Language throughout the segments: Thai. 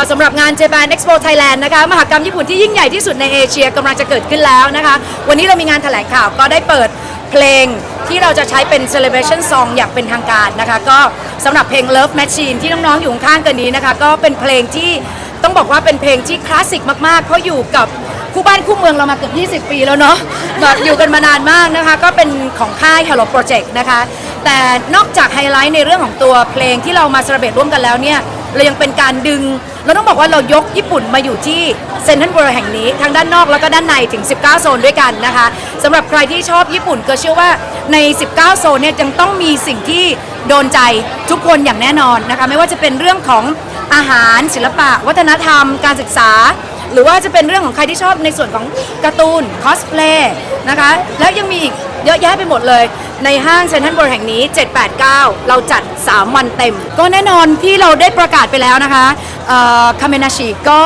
ก็สำหรับงาน Japan Expo Thailand นะคะมหกรรมญี่ปุ่นที่ยิ่งใหญ่ที่สุดในเอเชียกำลังจะเกิดขึ้นแล้วนะคะ วันนี้เรามีงานแถลงข่าวก็ได้เปิดเพลงที่เราจะใช้เป็น celebration song อย่างเป็นทางการนะคะ ก็สำหรับเพลง Love Machine ที่น้องๆอยู่ข้างกันนี้นะคะ ก็เป็นเพลงที่ต้องบอกว่าเป็นเพลงที่คลาสสิกมากๆ เพราะอยู่กับคู่บ้านคู่เมืองเรามาเกือบ20 ปีแล้วเนาะแบบอยู่กันมานานมากนะคะ ก็เป็นของค่าย Hello Project นะคะ แต่นอกจากไฮไลท์ในเรื่องของตัวเพลงที่เรามาเซเลบตร่วมกันแล้วเนี่ย เรายังเป็นการดึง เราต้องบอกว่าเรายกญี่ปุ่นมาอยู่ที่เซนทรัลเวิร์แห่งนี้ ทั้งด้านนอกแล้วก็ด้านในถึง 19 โซนด้วยกันนะคะสำหรับใครที่ชอบญี่ปุ่นก็เชื่อว่าใน 19 โซนเนี่ยยังต้องมีสิ่งที่โดนใจทุกคนอย่างแน่นอนนะคะไม่ว่าจะเป็นเรื่องของอาหารศิลปะ วัฒนธรรม การศึกษา หรือว่าจะเป็นเรื่องของใครที่ชอบในส่วนของการ์ตูนคอสเพลย์นะคะแล้วยังมีอีก เยอะแยะไปหมดเลย ในห้างเซ็นทรัลเวิลด์แห่งนี้ 789 เราจัด 3 วันเต็ม ก็แน่นอนที่เราได้ประกาศไปแล้วนะคะคาเมนาชิก็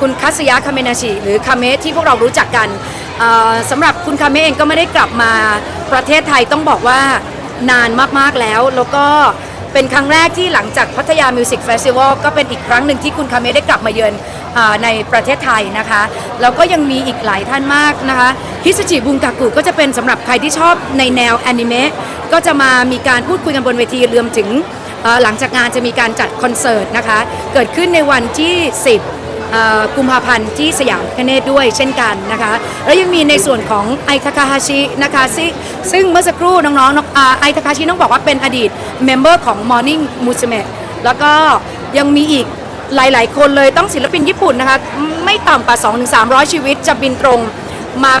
คุณคัสยะคาเมนาชิหรือคาเมะที่พวกเรารู้จักกันสำหรับคุณคาเมเองก็ไม่ได้กลับมาประเทศไทยต้องบอกว่านานมาก ๆ แล้ว แล้วก็เป็นครั้งแรกที่หลังจากพัทยามิวสิกเฟสติวัลก็เป็นอีกครั้งหนึ่งที่คุณคาเมได้กลับมาเยือนในประเทศไทยนะคะ แล้วก็ยังมีอีกหลายท่านมากนะคะ ฮิสจิบุงกากุก็จะเป็นสำหรับใครที่ชอบในแนวแอนิเมะก็จะมามีการพูดคุยกันบนเวทีรวมถึงหลังจากงานจะมีการจัดคอนเสิร์ตนะคะ เกิดขึ้นในวันที่ 10 กุมภาพันธ์ที่สยามคเนตด้วยเช่นกันนะคะ แล้วยังมีในส่วนของไอทาคาฮาชินะคะซ,ซึ่งเมื่อสักครู่น้องๆไอทาคาชิต้องบอกว่าเป็นอดีตเมมเบอร์ของ Morning Musume แล้วก็ยังมีอีกหลาย ๆ คนเลยต้องศิลปินญี่ปุ่นนะคะ ไม่ต่ำกว่า 2-300 ชีวิตจะบินตรงมา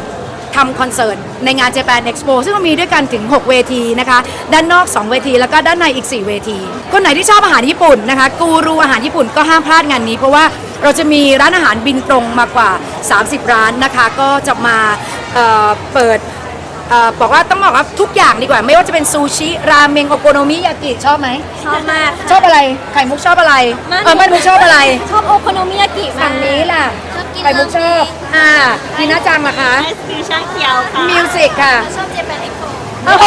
ทำคอนเสิร์ตในงาน Japan Expo ซึ่งเรามีด้วยกันถึง 6 เวทีนะคะ ด้านนอก 2 เวที แล้วก็ด้านในอีก 4 เวที คนไหนที่ชอบอาหารญี่ปุ่นนะคะ กูรูอาหารญี่ปุ่นก็ห้ามพลาดงานนี้ เพราะว่าเราจะมีร้านอาหารบินตรงมากว่า 30 ร้านนะคะ ก็จะมาเอ่อเปิดเอ่อบอกว่าต้องบอกว่าทุกอย่างดีกว่า ไม่ว่าจะเป็นซูชิ ราเมงโอโกโนมิยากิชอบไหมชอบมากชอบอะไรไข่มุกชอบอะไรเออไม่มุกชอบอะไร ชอบโอโคโนมิยากิมาฝั่กงนี้ล่ะชอบกิน ไข่มุกชอบ อ่าดีน่าจังล่ะคะไอศครีมชาเขียวค่ะมิวสิกค่ะ ชอบเจแปนเอ็กโโอ้โห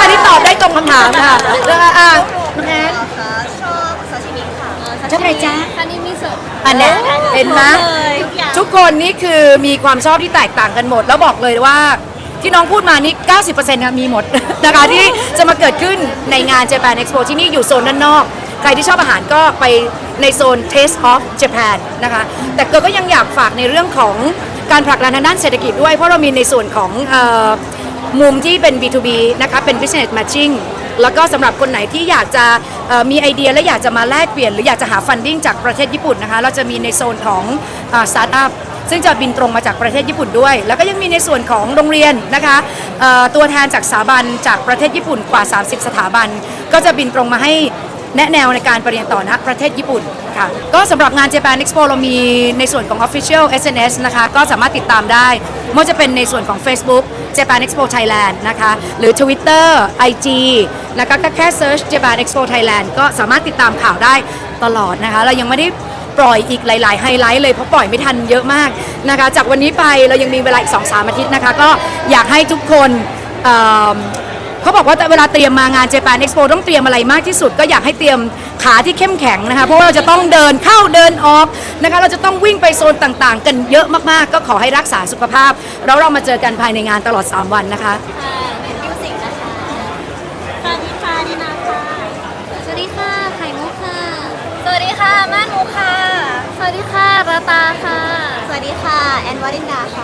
อันนี้ตอบได้ตรงคำถามค่ะแล้วก็อะน้องแอนชอบซาชิมิค่ะชอบอะไรจ๊ะคันนี้มีเสิร์ฟอันเนี้ยเห็นไหมเลยทุกอย่างทุกคนนี่คือมีความชอบที่แตกต่างกันหมด แล้วบอกเลยว่าที่น้องพูดมานี่ 90%ค่ะมีหมด นะคะที่จะมาเกิดขึ้นในงาน Japan Expo ที่นี่อยู่โซนด้านนอก ใครที่ชอบอาหารก็ไปในโซน Taste of Japan นะคะ แต่เกิดก็ยังอยากฝากในเรื่องของการผลักดันทางด้านเศรษฐกิจด้วย เพราะเรามีในส่วนของออมุมที่เป็น B2B นะคะ เป็น business matching แล้วก็สำหรับคนไหนที่อยากจะมีไอเดียและอยากจะมาแลกเปลี่ยน หรืออยากจะหา funding จากประเทศญี่ปุ่นนะคะ เราจะมีในโซนของสตาร์ทอัพซึ่งจะบินตรงมาจากประเทศญี่ปุ่นด้วย แล้วก็ยังมีในส่วนของโรงเรียนนะคะตัวแทนจากสถาบันจากประเทศญี่ปุ่นกว่า 30 สถาบัน ก็จะบินตรงมาให้ แนะแนวในการไปเรียนต่อณประเทศญี่ปุ่นค่ะก็สำหรับงาน Japan Expo เรามีในส่วนของ Official SNS นะคะก็สามารถติดตามได้ไม่ว่าจะเป็นในส่วนของ Facebook Japan Expo Thailand นะคะหรือ Twitter IG นะคะก็แค่ Search Japan Expo Thailand ก็สามารถติดตามข่าวได้ตลอดนะคะ เรายังไม่ได้ปล่อยอีกหลาย ๆ ไฮไลท์เลยเพราะปล่อยไม่ทันเยอะมากนะคะ จากวันนี้ไปเรายังมีเวลาอีก 2-3 อาทิตย์นะคะ ก็อยากให้ทุกคน เอิ่มเขาบอกว่าเวลาเตรียมมางาน Japan Expo ต้องเตรียมอะไรมากที่สุด ก็อยากให้เตรียมขาที่เข้มแข็งนะคะเพราะว่าเราจะต้องเดินเข้าเดินออกนะคะเราจะต้องวิ่งไปโซนต่างๆ กันเยอะมากๆ ก็ขอให้รักษาสุขภาพ แล้วเรามาเจอกันภายในงานตลอด 3 วันนะคะ ค่ะเป็นมิวสิกนะคะสวัสดีค่ะดินาค่ะ สวัสดีค่ะ ไข่มุกค่ะ สวัสดีค่ะม่านมุกค่ะ สวัสดีค่ะราตาค่ะ สวัสดีค่ะ แอนวารินดาค่ะ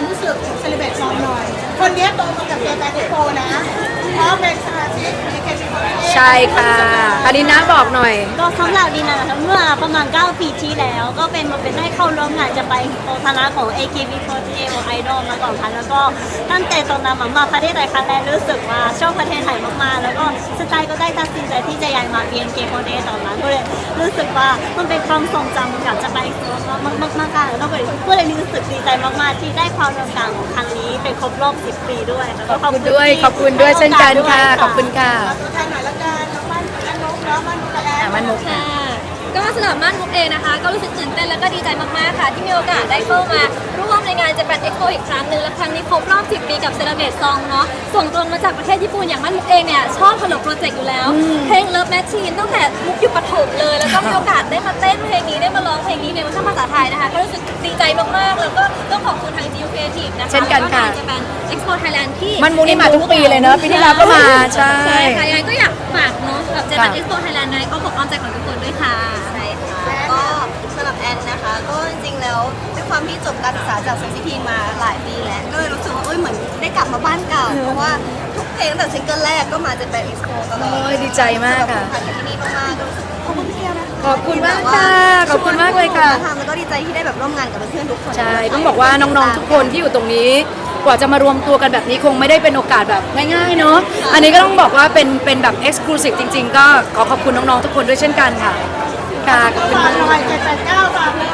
ความรู้สึกของเซเลบรตซองหน่อย คนนี้โตมากับเจแปนเอ็กโปนะเพราะเป็นสมา ใช่ค่ะคารินะบอกหน่อย ก็สำหรับดินานะคะเมื่อประมาณ 9 ปีที่แล้ว ก็เป็นมาเป็นได้เข้าร่วมงานจะไปโอทานะของ AKB48 ไอดอลมาก่อนค่ะแล้วก็ตั้งแต่ตอนนั้นมาประเทศไทยครั้งแรกรู้สึกว่าชอบประเทศไทยมากๆ แล้วก็สไตล์ก็ได้ตัดสินใจที่จะย้ายมา BNK48 ตอนนั้นก็เลยรู้สึกว่ามันเป็นความทรงจำกับจะไปมากมากมากๆแล้วก็เลยก็เลยรู้สึกดีใจมากๆ ที่ได้ความร่วมกันของครั้งนี้เป็นครบรอบ 10 ปีด้วยขอบคุณด้วยขอบคุณด้วยเช่นกันค่ะขอบคุณค่ะตัวแทนหน่อยละกันน้องบ้านน้องนกเนาะบ้านนกกระแลอะมันมุกค่ะ ก็สำหรับม่านมุกเองนะคะ ก็รู้สึกตื่นเต้นแล้วก็ดีใจมาก ๆ ค่ะ ที่มีโอกาสได้เข้ามาร่วมในงาน Japan Expo อีกครั้งหนึ่งและครั้งนี้ครบรอบ 10 ปีกับเซราเ e ซองเนาะส่งตรงมาจากประเทศญี่ปุ่นอย่างม่านมุกเองเนี่ย ชอบพลโปรเจกต์อยู่แล้ว เพลง Love Machine ตั้งแต่มุกอยู่ประถมเลย แล้วก็มีโอกาสได้มาเต้นเพลงนี้ได้มาร้องเพลงนี้ในเวอร์ชันภาษาไทยนะคะ ก็รู้สึกดีใจมาก ๆ แล้วก็ต้องขอบคุณทาง GU Creative นะคะเช่นกันค่ะ แล้วทาง Japan Expo Thailand ที่มันมุกนี่มาทุกปีเลยเนอะปีที่แล้วก็มาใช่ ใช่ค่ะยังไงก็อยากฝากเนาะกับ Japan ค่ะ Expo Thailand ในก็ปกป้องใจของทุกคนด้วยค่ะ ใช่ค่ะก็สำหรับแอนนะคะ ก็จริงๆแล้วด้วยความที่จบการศึกษาจากเซนซิทีมาหลายปีแล้ว ก็เลยรู้สึกว่าเอ้ยเหมือนได้กลับมาบ้านเก่า เพราะว่าทุกเพลงตั้งแต่ซิงเกิลแรกก็มาจะเป็นเอ็กซ์โปตลอดโอ้ยดีใจมากค่ะ สำหรับผมผ่านที่นี่มากๆก็รู้สึกขอบคุณพี่เกียวนะขอบคุณมากค่ะขอบคุณมากเลยค่ะ ทำแล้วก็ดีใจที่ได้แบบร่วมงานกับเพื่อนๆทุกคน ใช่ต้องบอกว่าน้องๆทุกคนที่อยู่ตรงนี้ กว่าจะมารวมตัวกันแบบนี้คงไม่ได้เป็นโอกาสแบบง่ายๆเนาะอันนี้ก็ต้องบอกว่าเป็นเป็นแบบ exclusive จริง ๆ ก็ขอขอบคุณน้องๆทุกคนด้วยเช่นกันค่ะค่ะขอบคุณมากหน่อยเจ็ดแปดเก้าฝากเลย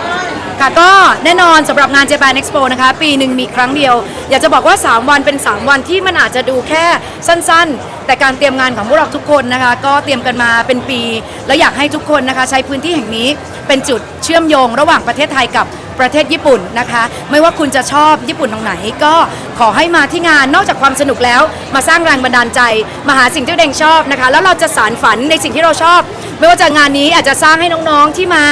ค่ะก็แน่นอนสำหรับงาน Japan Expo นะคะ ปีหนึ่งมีครั้งเดียว อยากจะบอกว่า 3 วันเป็น 3 วันที่มันอาจจะดูแค่สั้นๆ แต่การเตรียมงานของพวกเราทุกคนนะคะ ก็เตรียมกันมาเป็นปี แล้วอยากให้ทุกคนนะคะ ใช้พื้นที่แห่งนี้เป็นจุดเชื่อมโยงระหว่างประเทศไทยกับ ประเทศญี่ปุ่นนะคะ ไม่ว่าคุณจะชอบญี่ปุ่นตรงไหน ก็ขอให้มาที่งานนอกจากความสนุกแล้ว มาสร้างแรงบันดาลใจ มาหาสิ่งที่ตัวเองชอบนะคะ แล้วเราจะสารฝันในสิ่งที่เราชอบ ไม่ว่าจะงานนี้อาจจะสร้างให้น้องๆที่มา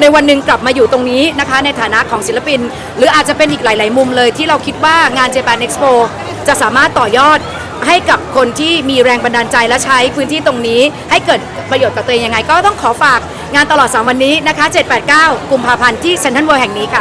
ในวันหนึ่งกลับมาอยู่ตรงนี้นะคะ ในฐานะของศิลปิน หรืออาจจะเป็นอีกหลาย ๆ มุมเลย ที่เราคิดว่างาน Japan Expo จะสามารถต่อยอดให้กับคนที่มีแรงบันดาลใจและใช้พื้นที่ตรงนี้ ให้เกิดประโยชน์กับตัวเองยังไง ก็ต้องขอฝาก งานตลอด 3 วันนี้นะคะ 7-8-9 กุมภาพันธ์ที่เซ็นทรัลเวิลด์แห่งนี้ค่ะ